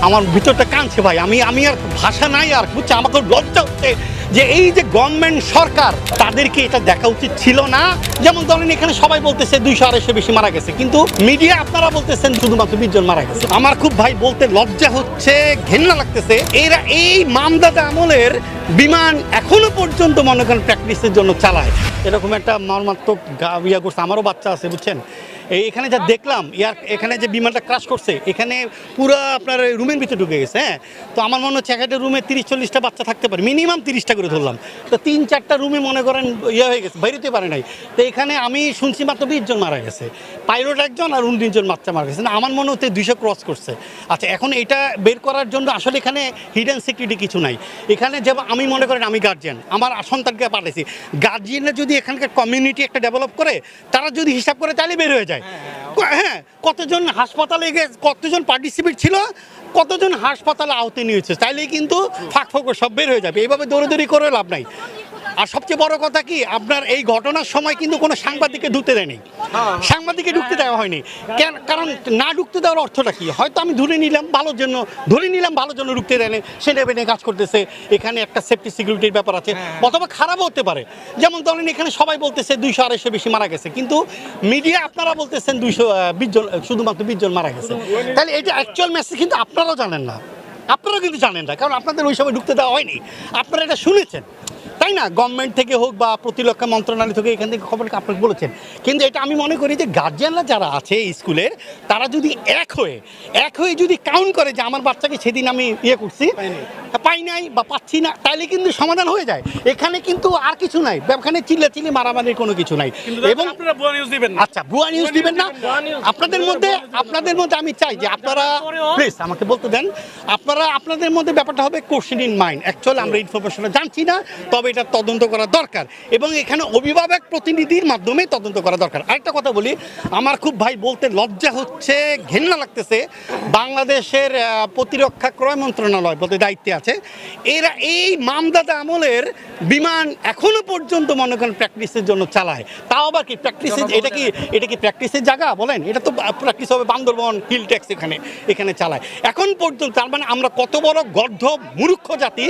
আমার ভিতরটা কাঁদছে ভাই। আমি আমি আর ভাষা নাই আর বুঝছে আমাকে লজ্জা হচ্ছে যে এই যে গভর্নমেন্ট সরকার, তাদেরকে এটা দেখা উচিত ছিল না। যেমন ধরেন এখানে সবাই বলতেছে দুইশো আড়াইশো বেশি মারা গেছে। কিন্তু মিডিয়া আপনারা বলতেছেন শুধুমাত্র বিশ জন মারা গেছে। আমার খুব ভাই বলতে লজ্জা হচ্ছে, ঘেন্না লাগতেছে। এরা এই মামদাদা আমলের বিমান এখনও পর্যন্ত মনে করেন প্র্যাকটিসের জন্য চালায়। এরকম একটা মর্মাত্মক গা- ইয়া করছে। আমারও বাচ্চা আছে, বুঝছেন? এই এখানে যা দেখলাম, ইয়ার এখানে যে বিমানটা ক্রাশ করছে, এখানে পুরো আপনার রুমের ভিতরে ঢুকে গেছে হ্যাঁ? তো আমার মনে হচ্ছে একটা রুমে তিরিশ, চল্লিশটা বাচ্চা থাকতে পারে মিনিমাম তিরিশটা করে ধরলাম। তো তিন, চারটা রুমে মনে করেন ইয়ে হয়ে গেছে, বেরোতে পারে নাই। তো এখানে আমি শুনছি মাত্র বিশ জন মারা গেছে পাইলট একজন আর উনত্রিশ জন বাচ্চা মারা গেছে, না, আমার মনে হচ্ছে দুইশো ক্রস করছে। আচ্ছা এখন এটা বের করার জন্য আসলে এখানে হিডেন সিকিউরিটি কিছু নাই। এখানে যে আমি মনে করেন আমি গার্জিয়ান আমার সন্তানকে পাঠাইছি। গার্জিয়ানরা যদি এখানকার কমিউনিটি একটা ডেভেলপ করে, তারা যদি হিসাব করে তাহলে বের হয়ে যায়। ক- হ্যাঁ কতজন হাসপাতালে গিয়ে, কতজন পার্টিসিপেট ছিল, কতজন হাসপাতালে আহত নিয়েছে, তাইলেই কিন্তু ফাঁক ফোকর সব বের হয়ে যাবে। এইভাবে দৌড়াদৌড়ি করে লাভ নাই। আর সবচেয়ে বড় কথা কি আপনার এই ঘটনার সময় কিন্তু কোনো সাংবাদিককে ঢুকতে দেয়নি। সাংবাদিককে ঢুকতে দেওয়া হয়নি। কেন কারণ না ঢুকতে দেওয়ার অর্থটা কি? হয়তো আমি ধরে নিলাম ভালোর জন্য ধরে নিলাম ভালোর জন্য ঢুকতে দেয়নি সে নেবে নিয়ে কাজ করতেছে এখানে একটা সেফটি সিকিউরিটির ব্যাপার আছে অথবা খারাপও হতে পারে। যেমন ধরেন এখানে সবাই বলতেছে দুইশো আড়াইশো বেশি মারা গেছে কিন্তু মিডিয়া আপনারা বলতেছেন দুইশো বিশ জন শুধুমাত্র বিশ জন মারা গেছে। তাহলে এটা অ্যাকচুয়াল মেসেজ কিন্তু আপনারাও জানেন না। আপনারাও কিন্তু জানেন না কারণ আপনাদের ওই সময় ঢুকতে দেওয়া হয়নি। আপনারা এটা শুনেছেন। তাই না? গভর্নমেন্ট থেকে হোক বা প্রতিরক্ষা মন্ত্রণালয় থেকে এখান থেকে খবর আপনাকে বলেছেন। কিন্তু এটা আমি মনে করি যে গার্জিয়ানরা যারা আছে স্কুলের তারা যদি এক হয়ে এক হয়ে যদি কাউন্ট করে যে আমার বাচ্চাকে সেদিন আমি ইয়ে করছি পাই নাই বা পাচ্ছি না তাহলে কিন্তু সমাধান হয়ে যায়। এখানে কিন্তু আর কিছু নাই। এখানে চিল্লা চিল্লি মারামারির কোনো কিছু নাই। এবং ভুয়া নিউজ দিবেন আচ্ছা ভুয়া নিউজ দিবেন না। আপনাদের মধ্যে আপনাদের মধ্যে আমি চাই যে আপনারা প্লিজ আমাকে বলতে দেন। আপনারা আপনাদের মধ্যে ব্যাপারটা হবে কোশ্চেন ইন মাইন্ড অ্যাকচুয়ালি আমরা ইনফরমেশনটা জানছি না তবে এটা তদন্ত করা দরকার? এবং এখানে অভিভাবক প্রতিনিধির মাধ্যমে তদন্ত করা দরকার। আরেকটা কথা বলি আমার খুব ভাই বলতে লজ্জা হচ্ছে ঘেন্না লাগতেছে। বাংলাদেশের প্রতিরক্ষা ক্রয় মন্ত্রণালয় বলতে দায়িত্বে আছে। এরা এই মামদাদা আমলের বিমান এখনও পর্যন্ত মনে করেন প্র্যাকটিসের জন্য চালায়। তাও আবার কি প্র্যাকটিসের এটা কি এটা কি প্র্যাকটিসের জায়গা? বলেন এটা তো প্র্যাকটিস হবে বান্দরবন হিল ট্যাক্স এখানে এখানে চালায়। এখন পর্যন্ত তার মানে আমরা কত বড় গর্ধ মূর্খ জাতি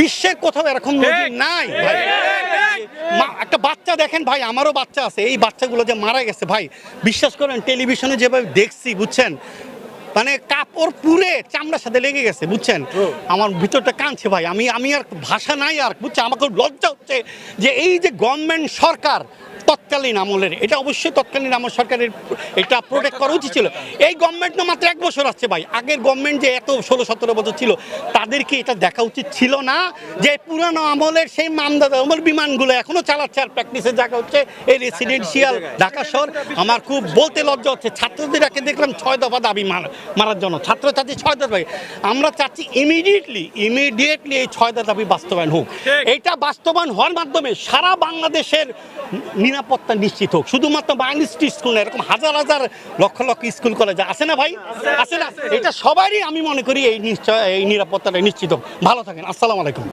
বিশ্বের কোথাও এরকম নজির নাই। ভাই একটা বাচ্চা দেখেন ভাই আমারও বাচ্চা আছে। এই বাচ্চাগুলো যে মারা গেছে ভাই বিশ্বাস করেন টেলিভিশনে যেভাবে দেখছি বুঝছেন? মানে কাপড় পুরে চামড়ার সাথে লেগে গেছে বুঝছেন? আমার ভিতরটা কাঁদছে ভাই। আমি আমি আর ভাষা নাই আর বুঝছে আমাকে লজ্জা হচ্ছে যে এই যে গভর্নমেন্ট সরকার তৎকালীন আমলের এটা অবশ্যই তৎকালীন আমল সরকারের এটা প্রোটেক্ট করা উচিত ছিল। এই গভর্নমেন্ট না মাত্র এক বছর আসছে ভাই আগের গভর্নমেন্ট যে এত ষোলো সতেরো বছর ছিল তাদেরকে এটা দেখা উচিত ছিল না যে পুরানো আমলের সেই মামদাদা আমল বিমানগুলো এখনও চালাচ্ছে আর প্র্যাকটিসের জায়গা হচ্ছে এই রেসিডেন্সিয়াল ঢাকা শহর। আমার খুব বলতে লজ্জা হচ্ছে ছাত্রদেরকে দেখলাম ছয় দফা দাবি মার- মারার জন্য। ছাত্রছাত্রী ছয় দফা আমরা চাচ্ছি ইমিডিয়েটলি ইমিডিয়েটলি এই ছয় দফা দাবি বাস্তবায়ন হোক। এইটা বাস্তবায়ন হওয়ার মাধ্যমে সারা বাংলাদেশের নিরাপত্তা নিশ্চিত হোক। শুধুমাত্র বাংলাদেশ স্কুল না, এরকম হাজার হাজার লক্ষ লক্ষ স্কুল কলেজ আছে না ভাই? আছে না? এটা সবারই আমি মনে করি এই নিশ্চয়, এই নিরাপত্তাটা নিশ্চিত হোক। ভালো থাকেন। আসসালামু আলাইকুম।